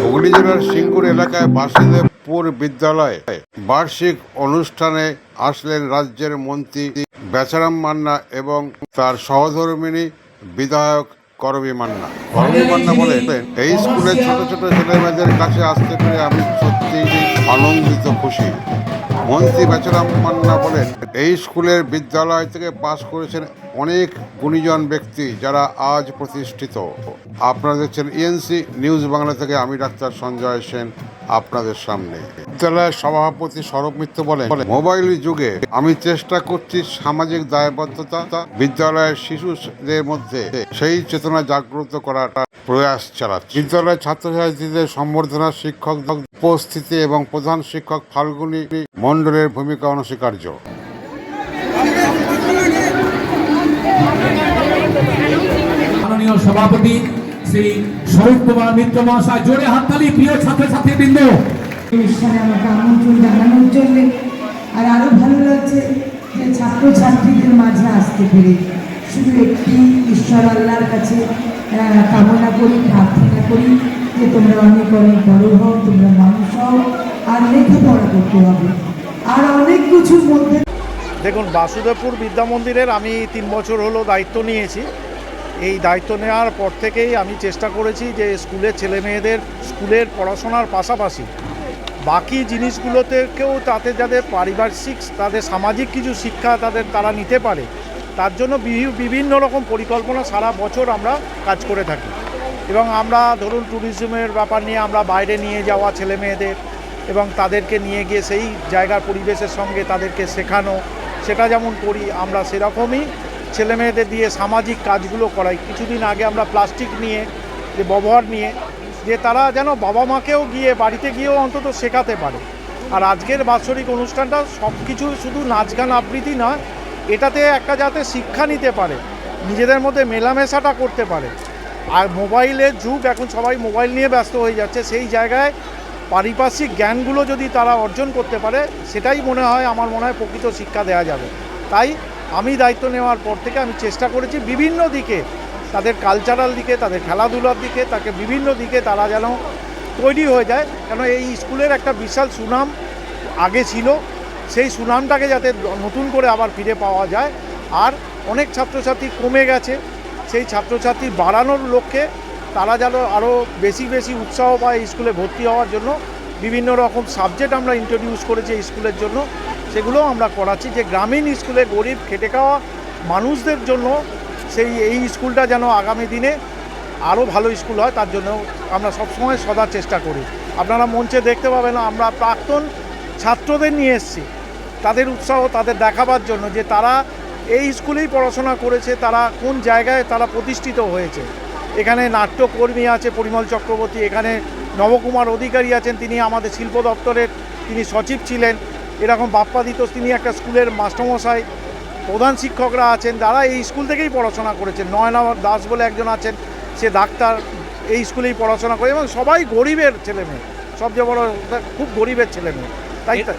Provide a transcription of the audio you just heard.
হুগলি জেলার সিঙ্গুর এলাকায় বাসুদেবপুর বিদ্যালয়ে বার্ষিক অনুষ্ঠানে আসলেন রাজ্যের মন্ত্রী বেচারাম মান্না এবং তার সহধর্মিনী বিধায়ক করবী মান্না। করবী মান্না বলেন, এই স্কুলের ছোট ছোট ছেলেমেয়েদের কাছে আসতে পেরে আমি সত্যি আনন্দিত, খুশি। মন্ত্রী বেচারাম মান্না বলেন, এই স্কুলের বিদ্যালয় থেকে পাশ করেছেন অনেক গুণীজন ব্যক্তি যারা আজ প্রতিষ্ঠিত। আপনারা দেখছেন ইএনসি নিউজ বাংলা থেকে আমি ডাক্তার সঞ্জয় সেন আপনাদের সামনে। বিদ্যালয়ের সভাপতি সৌরভ মিত্র বলেন, মোবাইল যুগে আমি চেষ্টা করছি সামাজিক দায়বদ্ধতা, বিদ্যালয়ের শিশুদের মধ্যে সেই চেতনা জাগ্রত করার প্রয়াস চালাচ্ছে। বিদ্যালয়ের ছাত্রছাত্রীদের সম্বর্ধনা শিক্ষক উপস্থিতি এবং প্রধান শিক্ষক ফাল্গুনী মণ্ডলের ভূমিকা অনস্বীকার্য। মাননীয় সভাপতি শ্রী স্বরূপ কুমার মিত্র মহাশয় জোরে হাততালি প্রিয় ছাত্রছাত্রী বৃন্দ অনুষ্ঠানে আমাকে আমন্ত্রণ জানানোর জন্যে আর আরও ভালো লাগছে যে ছাত্রছাত্রীদের মাঝে আসতে পেরে। শুধু একটি ঈশ্বর আল্লাহর কাছে কামনা করি প্রার্থনা করি যে তোমরা অনেক অনেক বড় হও তোমরা মানুষ হও আর লেখাপড়া করতে হবে আর অনেক কিছুর মধ্যে দেখুন, বাসুদেবপুর বিদ্যা মন্দিরের আমি তিন বছর হলো দায়িত্ব নিয়েছি। এই দায়িত্ব নেওয়ার পর থেকেই আমি চেষ্টা করেছি যে স্কুলের ছেলে মেয়েদের স্কুলের পড়াশোনার পাশাপাশি বাকি জিনিসগুলোতেকেও তাতে যাদের পারিপার্শ্বিক তাদের সামাজিক কিছু শিক্ষা তাদের তারা নিতে পারে, তার জন্য বিভি- বিভিন্ন রকম পরিকল্পনা সারা বছর আমরা কাজ করে থাকি। এবং আমরা ধরুন ট্যুরিজমের ব্যাপার নিয়ে আমরা বাইরে নিয়ে যাওয়া ছেলে মেয়েদের এবং তাদেরকে নিয়ে গিয়ে সেই জায়গার পরিবেশের সঙ্গে তাদেরকে শেখানো, সেটা যেমন করি আমরা সেরকমই। ছেলে মেয়েদের দিয়ে সামাজিক কাজগুলো করাই। কিছুদিন আগে আমরা প্লাস্টিক নিয়ে, যে ব্যবহার নিয়ে, যে তারা যেন বাবা মাকেও গিয়ে বাড়িতে গিয়েও অন্তত শেখাতে পারে। আর আজকের বাৎসরিক অনুষ্ঠানটা সব কিছু শুধু নাচ গান আবৃত্তি নয়, এটাতে একটা যাতে শিক্ষা নিতে পারে, নিজেদের মধ্যে মেলামেশাটা করতে পারে। আর মোবাইলের যুগ, এখন সবাই মোবাইল নিয়ে ব্যস্ত হয়ে যাচ্ছে, সেই জায়গায় পারিপার্শ্বিক জ্ঞানগুলো যদি তারা অর্জন করতে পারে, সেটাই মনে হয় আমার মনে হয় প্রকৃত শিক্ষা দেওয়া যাবে। তাই আমি দায়িত্ব নেওয়ার পর থেকে আমি চেষ্টা করেছি বিভিন্ন দিকে, তাদের কালচারাল দিকে, তাদের খেলাধুলার দিকে, তাকে বিভিন্ন দিকে তারা যেন তৈরি হয়ে যায়। কেন এই স্কুলের একটা বিশাল সুনাম আগে ছিল, সেই সুনামটাকে যাতে নতুন করে আবার ফিরে পাওয়া যায়। আর অনেক ছাত্রছাত্রী কমে গেছে, সেই ছাত্রছাত্রী বাড়ানোর লক্ষ্যে তারা যেন আরও বেশি বেশি উৎসাহ পায় স্কুলে ভর্তি হওয়ার জন্য। বিভিন্ন রকম সাবজেক্ট আমরা ইন্ট্রোডিউস করেছি স্কুলের জন্য। সেগুলোও আমরা করাচ্ছি যে গ্রামীণ স্কুলে গরিব, খেটে খাওয়া মানুষদের জন্য সেই, এই স্কুলটা যেন আগামী দিনে আরও ভালো স্কুল হয়, তার জন্য আমরা সবসময় সদা চেষ্টা করি। আপনারা মঞ্চে দেখতে পাবেন, আমরা প্রাক্তন ছাত্রদের নিয়ে এসেছি। তাদের উৎসাহ, তাদের দেখাবার জন্য যে তারা এই স্কুলেই পড়াশোনা করেছে, তারা কোন জায়গায় তারা প্রতিষ্ঠিত হয়েছে। এখানে নাট্যকর্মী আছে পরিমল চক্রবর্তী, এখানে নবকুমার অধিকারী আছেন, তিনি আমাদের শিল্প দপ্তরের তিনি সচিব ছিলেন। এরকম বাপ্পাদিত তিনি একটা স্কুলের মাস্টারমশাই, প্রধান শিক্ষকরা আছেন, যারা এই স্কুল থেকেই পড়াশোনা করেছেন। নয়না দাস বলে একজন আছেন, সে ডাক্তার, এই স্কুলেই পড়াশোনা করে এবং সবাই গরিবের ছেলে মেয়ে সবচেয়ে বড়, খুব গরিবের ছেলে মেয়ে তাই তাই